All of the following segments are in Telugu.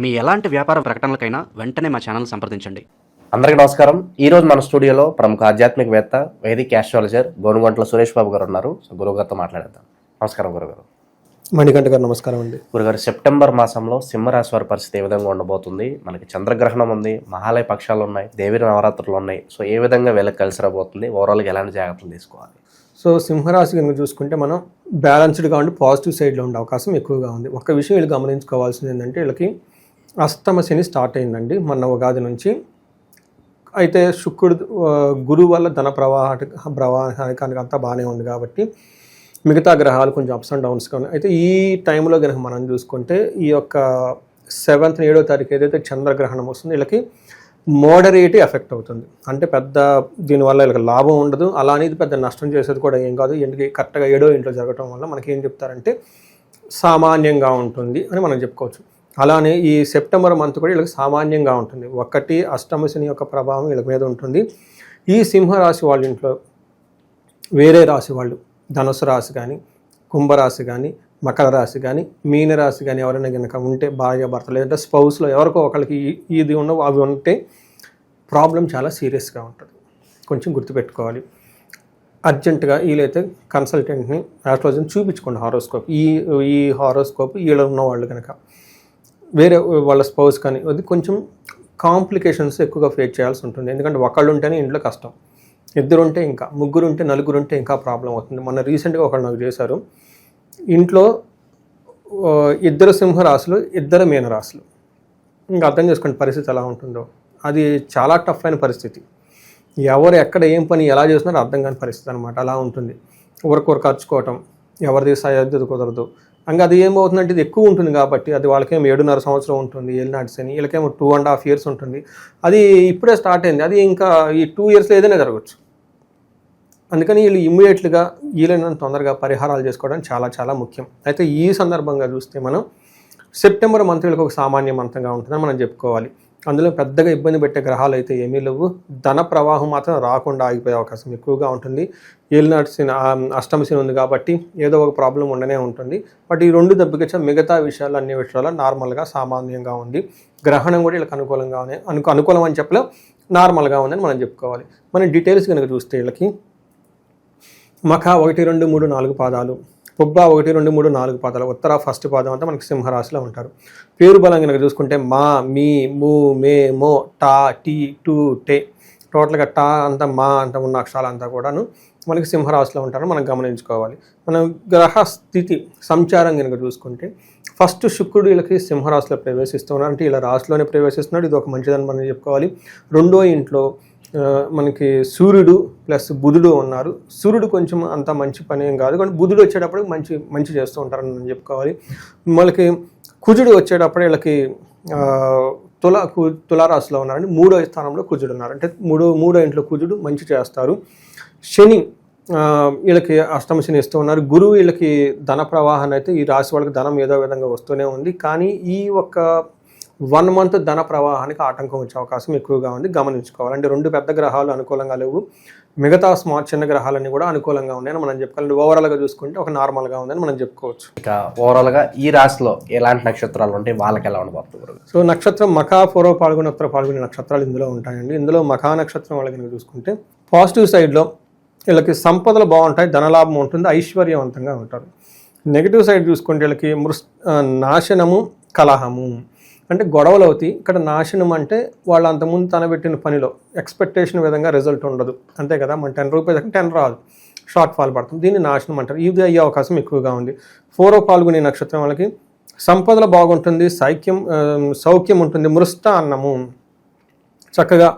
మీ ఎలాంటి వ్యాపార ప్రకటనలకైనా వెంటనే మా ఛానల్ సంప్రదించండి. అందరికీ నమస్కారం. ఈ రోజు మన స్టూడియోలో ప్రముఖ ఆధ్యాత్మికవేత్త వేదిక ఆస్ట్రాలజర్ గోనుగంట్ల సురేష్ బాబు గారు ఉన్నారు. సో గురుగారితో మాట్లాడేద్దాం. నమస్కారం గురుగారు. మణికంఠ గారు నమస్కారం అండి. గురుగారు సెప్టెంబర్ మాసంలో సింహరాశి వారి పరిస్థితి ఏ విధంగా ఉండబోతుంది? మనకి చంద్రగ్రహణం ఉంది మహాలయ పక్షాలు ఉన్నాయి దేవి నవరాత్రులు ఉన్నాయి. సో ఏ విధంగా వీళ్ళకి కలిసి రాబోతుంది? ఓవరాల్గా ఎలాంటి జాగ్రత్తలు తీసుకోవాలి? సో సింహరాశి కనుక చూసుకుంటే మనం బ్యాలెన్స్డ్గా ఉండి పాజిటివ్ సైడ్లో ఉండే అవకాశం ఎక్కువగా ఉంది. ఒక విషయం వీళ్ళు గమనించుకోవాల్సింది ఏంటంటే వీళ్ళకి అష్టమ శని స్టార్ట్ అయిందండి. మొన్న ఉగాది నుంచి. అయితే శుక్రుడు గురువు వల్ల ధన ప్రవాహ ప్రవాహానికి అంతా బాగానే ఉంది కాబట్టి మిగతా గ్రహాలు కొంచెం అప్స్ అండ్ డౌన్స్గా ఉన్నాయి అయితే ఈ టైంలో కనుక మనం చూసుకుంటే ఈ యొక్క సెవెంత్ ఏడో తారీఖు ఏదైతే చంద్రగ్రహణం వస్తుందో వీళ్ళకి మోడరేట్ ఎఫెక్ట్ అవుతుంది. అంటే పెద్ద దీనివల్ల వీళ్ళకి లాభం ఉండదు. అలా అనేది పెద్ద నష్టం చేసేది కూడా ఏం కాదు. ఎందుకు కరెక్ట్గా ఏడో ఇంట్లో జరగటం వల్ల మనకి ఏం చెప్తారంటే సామాన్యంగా ఉంటుంది అని మనం చెప్పుకోవచ్చు. అలానే ఈ సెప్టెంబర్ మంత్ కూడా వీళ్ళకి సామాన్యంగా ఉంటుంది. ఒకటి అష్టమ శని యొక్క ప్రభావం వీళ్ళ మీద ఉంటుంది. ఈ సింహరాశి వాళ్ళ ఇంట్లో వేరే రాశి వాళ్ళు ధనుసు రాశి కానీ కుంభరాశి కానీ మకర రాశి కానీ మీన రాశి కానీ ఎవరైనా కనుక ఉంటే భార్య భర్త లేదంటే స్పౌస్లో ఎవరికో ఒకరికి ఇది ఉన్న అవి ఉంటే ప్రాబ్లం చాలా సీరియస్గా ఉంటుంది. కొంచెం గుర్తుపెట్టుకోవాలి. అర్జెంటుగా వీలైతే కన్సల్టెంట్ని ఆస్ట్రాలజీని చూపించుకోండి హారోస్కోప్. ఈ ఈ హారోస్కోప్ వీళ్ళు ఉన్న వాళ్ళు కనుక వేరే వాళ్ళ స్పౌస్ కానీ అది కొంచెం కాంప్లికేషన్స్ ఎక్కువగా ఫేస్ చేయాల్సి ఉంటుంది. ఎందుకంటే ఒకళ్ళు ఉంటేనే ఇంట్లో కష్టం. ఇద్దరు ఉంటే ఇంకా ముగ్గురు ఉంటే నలుగురు ఉంటే ఇంకా ప్రాబ్లం అవుతుంది. మొన్న రీసెంట్గా ఒకళ్ళు నాకు చేశారు. ఇంట్లో ఇద్దరు సింహరాశులు ఇద్దరు మీనరాశులు. ఇంకా అర్థం చేసుకోండి పరిస్థితి ఎలా ఉంటుందో. అది చాలా టఫ్ అయిన పరిస్థితి. ఎవరు ఎక్కడ ఏం పని ఎలా చేస్తున్నారో అర్థం కాని పరిస్థితి అనమాట అలా ఉంటుంది. ఒకరికొకరు ఖర్చుకోవటం ఎవరిది సయోధ్యత కుదరదు. ఇంకా అది ఏమవుతుందంటే ఇది ఎక్కువ ఉంటుంది కాబట్టి అది వాళ్ళకేమో ఏడున్నర సంవత్సరం ఉంటుంది ఏలినాటి అని వీళ్ళకేమో టూ అండ్ హాఫ్ ఇయర్స్ ఉంటుంది. అది ఇప్పుడే స్టార్ట్ అయింది. అది ఇంకా ఈ టూ ఇయర్స్లో ఏదైనా జరగచ్చు. అందుకని వీళ్ళు ఇమ్మీడియట్గా వీలైనంత తొందరగా పరిహారాలు చేసుకోవడం చాలా చాలా ముఖ్యం. అయితే ఈ సందర్భంగా చూస్తే మనం సెప్టెంబర్ మంత్ వీళ్ళకి ఒక సామాన్య మంతంగా ఉంటుందని మనం చెప్పుకోవాలి. అందులో పెద్దగా ఇబ్బంది పెట్టే గ్రహాలు అయితే ఏమీ లేవు. ధన ప్రవాహం మాత్రం రాకుండా ఆగిపోయే అవకాశం ఎక్కువగా ఉంటుంది. ఏలినాటి శని అష్టమ ఉంది కాబట్టి ఏదో ఒక ప్రాబ్లం ఉండనే ఉంటుంది. బట్ ఈ రెండు దెబ్బకిచ్చా మిగతా విషయాలు అన్ని విషయాలు నార్మల్గా సామాన్యంగా ఉంది. గ్రహణం కూడా వీళ్ళకి అనుకూలంగా ఉంది. అనుకు అనుకూలం అని చెప్పలేం నార్మల్గా ఉందని మనం చెప్పుకోవాలి. మనం డీటెయిల్స్ కనుక చూస్తే వీళ్ళకి మఖ ఒకటి రెండు మూడు నాలుగు పాదాలు. పుబ్బ ఒకటి రెండు మూడు నాలుగు పాదాలు. ఉత్తర ఫస్ట్ పాదం అంతా మనకి సింహరాశిలో ఉంటారు. పేరు బలం కనుక చూసుకుంటే మా మీ మూ మే మో టా టీ టూ టే. టోటల్గా టా అంతా మా అంత ఉన్న అక్షరాలంతా కూడాను మనకి సింహరాశిలో ఉంటారని మనం గమనించుకోవాలి. మనం గ్రహ స్థితి సంచారం కనుక చూసుకుంటే ఫస్ట్ శుక్రుడు వీళ్ళకి సింహరాశిలో ప్రవేశిస్తున్నారు. అంటే ఇలా రాశిలోనే ప్రవేశిస్తున్నాడు. ఇది ఒక మంచిదని మనం చెప్పుకోవాలి. రెండో ఇంట్లో మనకి సూర్యుడు ప్లస్ బుధుడు ఉన్నారు. సూర్యుడు కొంచెం అంత మంచి పని ఏం కాదు. కానీ బుధుడు వచ్చేటప్పుడు మంచి మంచి చేస్తూ ఉంటారని మనం చెప్పుకోవాలి. మనకి కుజుడు వచ్చేటప్పుడు వీళ్ళకి తుల కు- తులారాశిలో ఉన్నారండి. మూడో స్థానంలో కుజుడు ఉన్నారు. అంటే మూడో మూడో ఇంట్లో కుజుడు మంచి చేస్తారు. శని వీళ్ళకి అష్టమ శని ఇస్తూ ఉన్నారు. గురువు వీళ్ళకి ధన ప్రవాహాన్ని అయితే ఈ రాశి వాళ్ళకి ధనం ఏదో విధంగా వస్తూనే ఉంది. కానీ ఈ ఒక్క వన్ మంత్ ధన ప్రవాహానికి ఆటంకం వచ్చే అవకాశం ఎక్కువగా ఉంది. గమనించుకోవాలి అంటే రెండు పెద్ద గ్రహాలు అనుకూలంగా లేవు. మిగతా స్మార్ట్ చిన్న గ్రహాలన్నీ కూడా అనుకూలంగా ఉన్నాయని మనం చెప్పుకోవాలి ఓవరాల్గా చూసుకుంటే ఒక నార్మల్గా ఉందని మనం చెప్పుకోవచ్చు. ఇక ఓవరాల్గా ఈ రాశిలో ఎలాంటి నక్షత్రాలు ఉంటాయి వాళ్ళకి ఎలా ఉండబోతుంది గురుగారు సో నక్షత్రం మఖా పూర్వ పాల్గొని ఉత్తర పాల్గొని నక్షత్రాలు ఇందులో ఉంటాయండి. ఇందులో మఖా నక్షత్రం వాళ్ళకి కనుక చూసుకుంటే పాజిటివ్ సైడ్లో వీళ్ళకి సంపదలు బాగుంటాయి ధనలాభం ఉంటుంది ఐశ్వర్యవంతంగా ఉంటారు. నెగిటివ్ సైడ్ చూసుకుంటే వీళ్ళకి ఆ, నాశనము కలహము. అంటే గొడవలు అవుతాయి. ఇక్కడ నాశనం అంటే వాళ్ళు అంతకుముందు తన పెట్టిన పనిలో ఎక్స్పెక్టేషన్ విధంగా రిజల్ట్ ఉండదు. అంతే కదా? మన టెన్ రూపీస్ టెన్ రాదు. షార్ట్ ఫాల్ పడుతుంది దీన్ని నాశనం అంటారు. ఇది అయ్యే అవకాశం ఎక్కువగా ఉంది. ఫోరో పాల్గొనే నక్షత్రం వాళ్ళకి సంపదలు బాగుంటుంది సైక్యం సౌఖ్యం ఉంటుంది మృస్త అన్నము. చక్కగా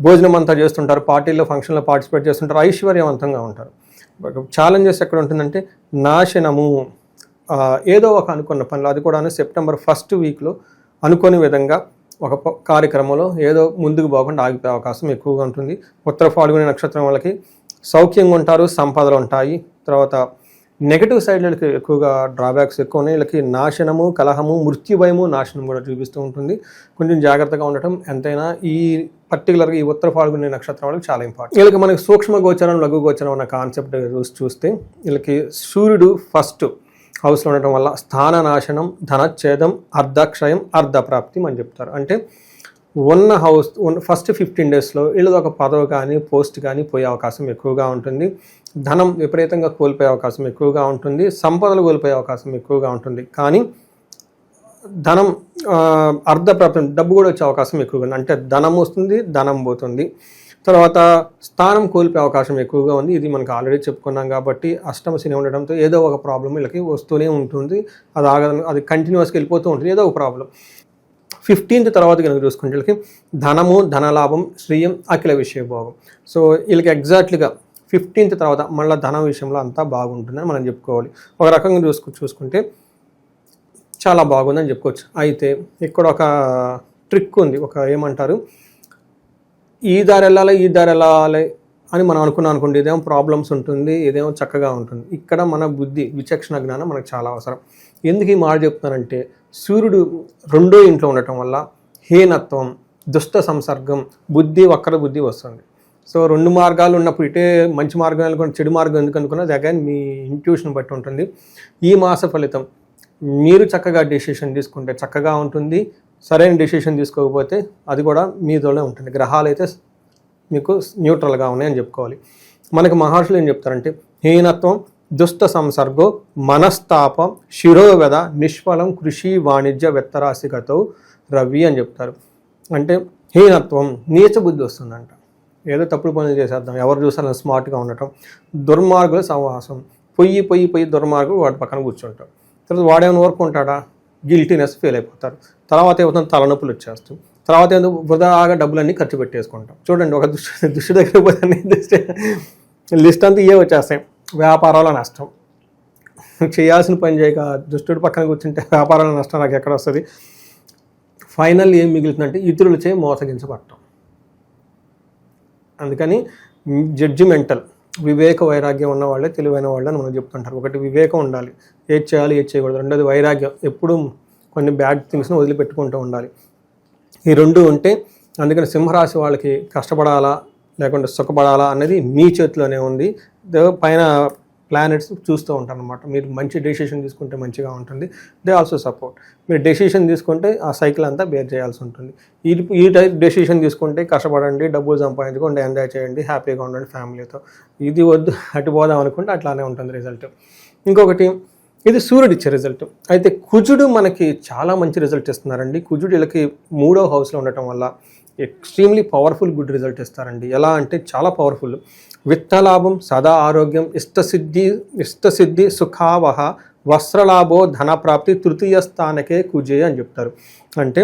భోజనం అంతా చేస్తుంటారు పార్టీల్లో ఫంక్షన్లో పార్టిసిపేట్ చేస్తుంటారు ఐశ్వర్యవంతంగా ఉంటారు. ఛాలెంజెస్ ఎక్కడ ఉంటుందంటే నాశనము. ఏదో ఒక అనుకున్న పనులు అది కూడా సెప్టెంబర్ ఫస్ట్ వీక్లో అనుకోని విధంగా ఒక కార్యక్రమంలో ఏదో ముందుకు పోకుండా ఆగిపోయే అవకాశం ఎక్కువగా ఉంటుంది. ఉత్తర పాల్గొనే నక్షత్రం వాళ్ళకి సౌఖ్యంగా ఉంటారు సంపదలు ఉంటాయి. తర్వాత నెగటివ్ సైడ్లకి ఎక్కువగా డ్రాబ్యాక్స్ ఎక్కువ ఉన్నాయి వీళ్ళకి నాశనము కలహము మృత్యుభయము నాశనం కూడా చూపిస్తూ ఉంటుంది. కొంచెం జాగ్రత్తగా ఉండటం ఎంతైనా ఈ పర్టికులర్గా ఈ ఉత్తర పాల్గొనే నక్షత్రం వాళ్ళకి చాలా ఇంపార్టెంట్ వీళ్ళకి మనకి సూక్ష్మ గోచరం లఘు గోచరం అన్న కాన్సెప్ట్ చూస్తే వీళ్ళకి సూర్యుడు ఫస్ట్ హౌస్లో ఉండటం వల్ల స్థాన నాశనం ధనఛేదం అర్ధక్షయం అర్ధప్రాప్తి అని చెప్తారు. అంటే ఉన్న హౌస్ ఉన్న ఫస్ట్ ఫిఫ్టీన్ డేస్లో వీళ్ళది ఒక పదవి కానీ పోస్ట్ కానీ పోయే అవకాశం ఎక్కువగా ఉంటుంది. ధనం విపరీతంగా కోల్పోయే అవకాశం ఎక్కువగా ఉంటుంది. సంపదలు కోల్పోయే అవకాశం ఎక్కువగా ఉంటుంది. కానీ ధనం ఆ, అర్ధప్రాప్తి డబ్బు కూడా వచ్చే అవకాశం ఎక్కువగా ఉంది. అంటే ధనం వస్తుంది ధనం పోతుంది. తర్వాత స్థానం కోల్పోయే అవకాశం ఎక్కువగా ఉంది. ఇది మనకు ఆల్రెడీ చెప్పుకున్నాం కాబట్టి అష్టమ శని ఉండడంతో ఏదో ఒక ప్రాబ్లం వీళ్ళకి వస్తూనే ఉంటుంది. అది ఆగ అది కంటిన్యూస్గా వెళ్ళిపోతూ ఉంటుంది. ఏదో ఒక ప్రాబ్లం ఫిఫ్టీన్త్ తర్వాత కనుక చూసుకుంటే వీళ్ళకి ధనము ధనలాభం శ్రీయం అఖిల విషయభోగం. సో వీళ్ళకి ఎగ్జాక్ట్లీగా ఫిఫ్టీన్త్ తర్వాత మళ్ళీ ధనం విషయంలో అంతా బాగుంటుందని మనం చెప్పుకోవాలి. ఒక రకంగా చూసుకు చూసుకుంటే చాలా బాగుందని చెప్పుకోవచ్చు. అయితే ఇక్కడ ఒక ట్రిక్ ఉంది. ఒక ఏమంటారు? ఈ దారి వెళ్ళాలి ఈ దారి వెళ్ళాలి అని మనం అనుకున్నాం అనుకోండి ఇదేమో ప్రాబ్లమ్స్ ఉంటుంది ఇదేమో చక్కగా ఉంటుంది. ఇక్కడ మన బుద్ధి విచక్షణ జ్ఞానం మనకు చాలా అవసరం. ఎందుకు ఈ మాట చెప్తున్నానంటే సూర్యుడు రెండో ఇంట్లో ఉండటం వల్ల హీనత్వం దుష్ట సంసర్గం బుద్ధి వక్ర బుద్ధి వస్తుంది. సో రెండు మార్గాలు ఉన్నప్పుడు ఇటే మంచి మార్గం అనుకున్న చెడు మార్గం ఎందుకు అనుకున్నది అగైన్ మీ ఇంట్యూషన్ బట్టి ఉంటుంది. ఈ మాస ఫలితం మీరు చక్కగా డెసిషన్ తీసుకుంటే చక్కగా ఉంటుంది. సరైన డిసిషన్ తీసుకోకపోతే అది కూడా మీతోనే ఉంటుంది. గ్రహాలు అయితే మీకు న్యూట్రల్గా ఉన్నాయని చెప్పుకోవాలి. మనకి మహర్షులు ఏం చెప్తారంటే హీనత్వం దుష్ట సంసర్గో మనస్తాపం శిరోవెద నిష్ఫలం కృషి వాణిజ్య వెత్తరాశికతో రవి అని చెప్తారు. అంటే హీనత్వం నీచ బుద్ధి వస్తుందంట. ఏదో తప్పుడు పనులు చేసేద్దాం. ఎవరు చూసారని స్మార్ట్గా ఉండటం. దుర్మార్గుల సహవాసం. పొయ్యి పొయ్యి పొయ్యి దుర్మార్గులు వాటి పక్కన కూర్చుంటాం తర్వాత వాడేమైనా ఊరుకుంటాడా? గిల్టీనెస్ ఫీల్ అయిపోతారు. తర్వాత ఏమవుతుంది? తలనొప్పులు వచ్చేస్తాం తర్వాత ఏదో వృధాగా డబ్బులన్నీ ఖర్చు పెట్టేసుకుంటాం. చూడండి ఒక దుష్టి దుష్టి దగ్గర పోతే దుష్టి లిస్ట్ అంతా ఇవే వచ్చేస్తాయి. వ్యాపారాల నష్టం. చేయాల్సిన పని చేయక దుష్టుడు పక్కన కూర్చుంటే వ్యాపారాల నష్టం నాకు ఎక్కడ వస్తుంది? ఫైనల్ ఏం మిగులుతుందంటే ఇతరులచే మోసగించబడటం అందుకని జడ్జిమెంటల్ వివేక వైరాగ్యం ఉన్న వాళ్ళే తెలివైన వాళ్ళు అని మనం చెప్తుంటారు. ఒకటి వివేకం ఉండాలి. ఏది చేయాలి ఏది చేయకూడదు. రెండోది వైరాగ్యం. ఎప్పుడూ కొన్ని బ్యాడ్ థింగ్స్ని వదిలిపెట్టుకుంటూ ఉండాలి. ఈ రెండు ఉంటే అందుకని సింహరాశి వాళ్ళకి కష్టపడాలా లేకుంటే సుఖపడాలా అనేది మీ చేతిలోనే ఉంది. పైన ప్లానెట్స్ చూస్తూ ఉంటాను అనమాట మీరు మంచి డెసిషన్ తీసుకుంటే మంచిగా ఉంటుంది. దే ఆల్సో సపోర్ట్ మీరు డెసిషన్ తీసుకుంటే ఆ సైకిల్ అంతా బేర్ చేయాల్సి ఉంటుంది. ఈ ఈ టైప్ డెసిషన్ తీసుకుంటే కష్టపడండి డబ్బులు సంపాదించుకోండి ఎంజాయ్ చేయండి హ్యాపీగా ఉండండి ఫ్యామిలీతో ఇది వద్దు అటు పోదాం అనుకుంటే అట్లానే ఉంటుంది రిజల్ట్ ఇంకొకటి ఇది సూర్యుడు ఇచ్చే రిజల్ట్ అయితే కుజుడు మనకి చాలా మంచి రిజల్ట్ ఇస్తున్నారండి. కుజుడు వీళ్ళకి మూడో హౌస్లో ఉండటం వల్ల ఎక్స్ట్రీమ్లీ పవర్ఫుల్ గుడ్ రిజల్ట్ ఇస్తారండి. ఎలా అంటే చాలా పవర్ఫుల్. విత్తలాభం సదా ఆరోగ్యం ఇష్టసిద్ధి ఇష్టసిద్ధి సుఖావహ వస్త్రలాభో ధనప్రాప్తి తృతీయ స్థానకే కుజే అని చెప్తారు. అంటే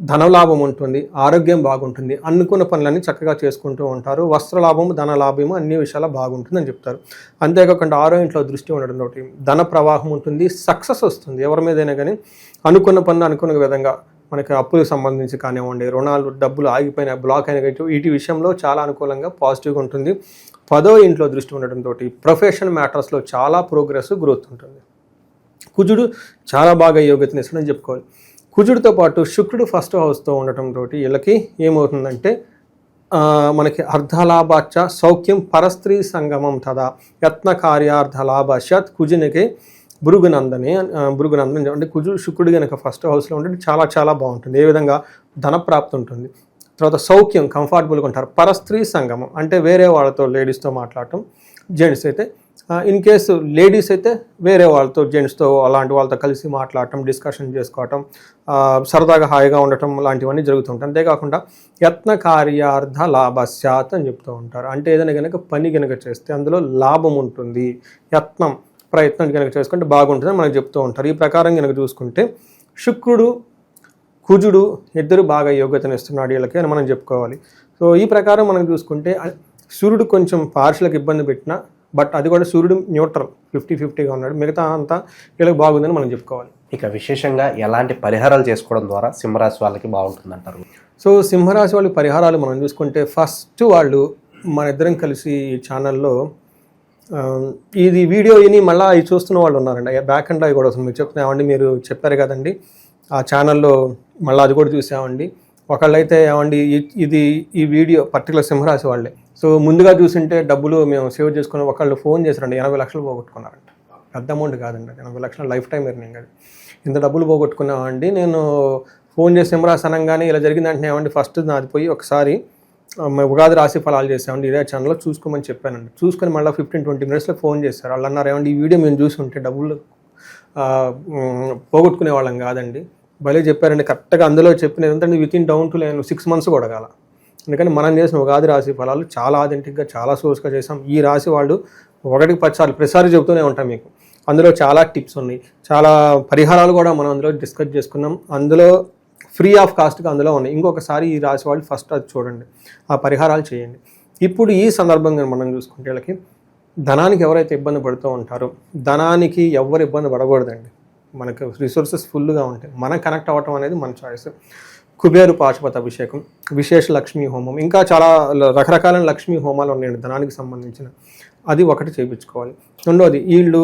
ధనలాభం ఉంటుంది ఆరోగ్యం బాగుంటుంది అనుకున్న పనులన్నీ చక్కగా చేసుకుంటూ ఉంటారు. వస్త్రలాభము ధనలాభము అన్ని విషయాలు బాగుంటుందని చెప్తారు. అంతేకాకుండా ఆరో ఇంట్లో దృష్టి ఉండడం తోటి ధన ప్రవాహం ఉంటుంది సక్సెస్ వస్తుంది. ఎవరి మీదైనా కానీ అనుకున్న పనులు అనుకున్న విధంగా మనకి అప్పులకు సంబంధించి కానివ్వండి రుణాలు డబ్బులు ఆగిపోయిన బ్లాక్ అయిన వీటి విషయంలో చాలా అనుకూలంగా పాజిటివ్గా ఉంటుంది. పదో ఇంట్లో దృష్టి ఉండటంతో ప్రొఫెషనల్ మ్యాటర్స్లో చాలా ప్రోగ్రెస్ గ్రోత్ ఉంటుంది. కుజుడు చాలా బాగా యోగ్యతని ఇస్తుందని చెప్పుకోవాలి. కుజుడితో పాటు శుక్రుడు ఫస్ట్ హౌస్తో ఉండటంతో వీళ్ళకి ఏమవుతుందంటే మనకి అర్ధలాభాచ సౌఖ్యం పరస్త్రీ సంగమం తదా యత్న కార్యార్థ కార్యార్థలాభాశ్యాత్ కుజునికి భృగునందని భృగునందని అంటే కుజు శుక్రుడు కనుక ఫస్ట్ హౌస్లో ఉంటే చాలా చాలా బాగుంటుంది. ఏ విధంగా? ధనప్రాప్తి ఉంటుంది. తర్వాత సౌఖ్యం కంఫర్టబుల్గా ఉంటారు. పరస్త్రీ సంగమం అంటే వేరే వాళ్ళతో లేడీస్తో మాట్లాడటం జెంట్స్ అయితే ఇన్ కేసు లేడీస్ అయితే వేరే వాళ్ళతో జెంట్స్తో అలాంటి వాళ్ళతో కలిసి మాట్లాడటం డిస్కషన్ చేసుకోవటం సరదాగా హాయిగా ఉండటం లాంటివన్నీ జరుగుతుంటాయి అంతేకాకుండా యత్న కార్యార్థ లాభస్యాత్ అని చెప్తూ ఉంటారు. అంటే ఏదైనా కనుక పని కనుక చేస్తే అందులో లాభం ఉంటుంది. యత్నం ప్రయత్నం కనుక చేసుకుంటే బాగుంటుందని మనకు చెప్తూ ఉంటారు. ఈ ప్రకారం కనుక చూసుకుంటే శుక్రుడు కుజుడు ఇద్దరు బాగా యోగ్యతనిస్తున్నాడు వీళ్ళకి అని మనం చెప్పుకోవాలి. సో ఈ ప్రకారం మనం చూసుకుంటే సూర్యుడు కొంచెం పార్షులకు ఇబ్బంది పెట్టినా బట్ అది కూడా సూర్యుడు న్యూట్రల్ ఫిఫ్టీ ఫిఫ్టీగా ఉన్నాడు. మిగతా అంతా వీళ్ళకి బాగుందని మనం చెప్పుకోవాలి. ఇక విశేషంగా ఎలాంటి పరిహారాలు చేసుకోవడం ద్వారా సింహరాశి వాళ్ళకి బాగుంటుందంటారు? సో సింహరాశి వాళ్ళ పరిహారాలు మనం చూసుకుంటే ఫస్ట్ వాళ్ళు మన ఇద్దరం కలిసి ఈ ఛానల్లో ఇది వీడియో విని మళ్ళీ అవి చూస్తున్న వాళ్ళు ఉన్నారండి. బ్యాక్ అండ్ అవి కూడా వస్తుంది. మీరు చెప్తున్నామండి మీరు చెప్పారు కదండి. ఆ ఛానల్లో మళ్ళీ అది కూడా చూసామండి. ఒకళ్ళైతే ఏమండి ఇది ఈ వీడియో పర్టికులర్ సింహరాశి వాళ్ళే. సో ముందుగా చూసింటే డబ్బులు మేము సేవ్ చేసుకుని ఒకళ్ళు ఫోన్ చేశారండి ఎనభై లక్షలు పోగొట్టుకున్నారంట. పెద్ద అమౌంట్ కాదండి ఎనభై లక్షల లైఫ్ టైం ఎర్నింగ్ అది ఇంత డబ్బులు పోగొట్టుకున్నామండి. నేను ఫోన్ చేసి నిమ్మరాస్ అనగానే ఇలా జరిగిందంటే ఏమండి ఫస్ట్ నాది పోయి ఒకసారి ఉగాది రాశి ఫలాలు చేసామండి ఇదే ఛానల్లో చూసుకోమని చెప్పానండి. చూసుకొని మళ్ళీ ఫిఫ్టీన్ ట్వంటీ మినిట్స్లో ఫోన్ చేశారు. వాళ్ళు అన్నారు ఏమండి ఈ వీడియో మేము చూసి ఉంటే డబ్బులు పోగొట్టుకునే వాళ్ళం కాదండి. భలే చెప్పారండి కరెక్ట్గా అందులో చెప్పిన ఏంటంటే విత్ ఇన్ డౌన్ టు నేను సిక్స్ మంత్స్ కూడా కాల అందుకని మనం చేసిన ఉగాది రాశి ఫలాలు చాలా ఆథెంటిక్గా చాలా సోర్స్గా చేసాం ఈ రాశి వాళ్ళు ఒకటికి పదిసార్లు ప్రతిసారి చెబుతూనే ఉంటాం మీకు. అందులో చాలా టిప్స్ ఉన్నాయి. చాలా పరిహారాలు కూడా మనం అందులో డిస్కస్ చేసుకున్నాం. అందులో ఫ్రీ ఆఫ్ కాస్ట్గా అందులో ఉన్నాయి. ఇంకొకసారి ఈ రాశి వాళ్ళు ఫస్ట్ అది చూడండి. ఆ పరిహారాలు చేయండి. ఇప్పుడు ఈ సందర్భంగా మనం చూసుకుంటే వీళ్ళకి ధనానికి ఎవరైతే ఇబ్బంది పడుతూ ఉంటారో ధనానికి ఎవరు ఇబ్బంది పడకూడదండి. మనకు రిసోర్సెస్ ఫుల్గా ఉంటాయి. మనం కనెక్ట్ అవ్వటం అనేది మన చాయిస్. కుబేరు పాశుపత అభిషేకం విశేష లక్ష్మీ హోమం ఇంకా చాలా రకరకాలైన లక్ష్మీ హోమాలు ఉన్నాయండి ధనానికి సంబంధించిన. అది ఒకటి చేయించుకోవాలి. రెండోది వీళ్ళు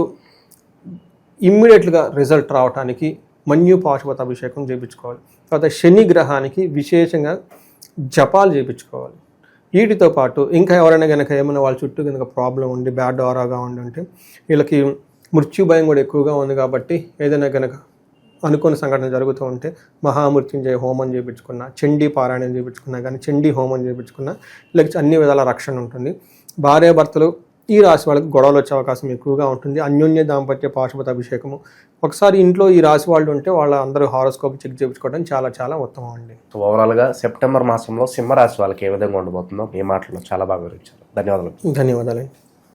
ఇమ్మీడియట్గా రిజల్ట్ రావడానికి మన్యు పాశుపత అభిషేకం చేయించుకోవాలి తర్వాత శని గ్రహానికి విశేషంగా జపాలు చేయించుకోవాలి వీటితో పాటు ఇంకా ఎవరైనా కనుక ఏమైనా వాళ్ళ చుట్టూ కనుక ప్రాబ్లం ఉండి బ్యాడ్ ఆరాగా ఉండి ఉంటే వీళ్ళకి మృత్యు భయం కూడా ఎక్కువగా ఉంది కాబట్టి ఏదైనా కనుక అనుకోని సంఘటన జరుగుతూ ఉంటే మహామృత్యుంజయ హోమం చేయించుకున్న చండీ పారాయణం చేయించుకున్నా కానీ చండీ హోమం చేయించుకున్నా వీళ్ళకి అన్ని విధాల రక్షణ ఉంటుంది. భార్యాభర్తలు ఈ రాశి వాళ్ళకి గొడవలు వచ్చే అవకాశం ఎక్కువగా ఉంటుంది. అన్యోన్య దాంపత్య పాశుపత అభిషేకము. ఒకసారి ఇంట్లో ఈ రాశి వాళ్ళు ఉంటే వాళ్ళ అందరూ హారోస్కోప్ చెక్ చేయించుకోవడం చాలా చాలా ఉత్తమం అండి. సో ఓవరాల్గా సెప్టెంబర్ మాసంలో సింహరాశి వాళ్ళకి ఏ విధంగా ఉండబోతుందో మీ మాటల్లో చాలా బాగా వివరించారు. ధన్యవాదాలు. ధన్యవాదాలండి.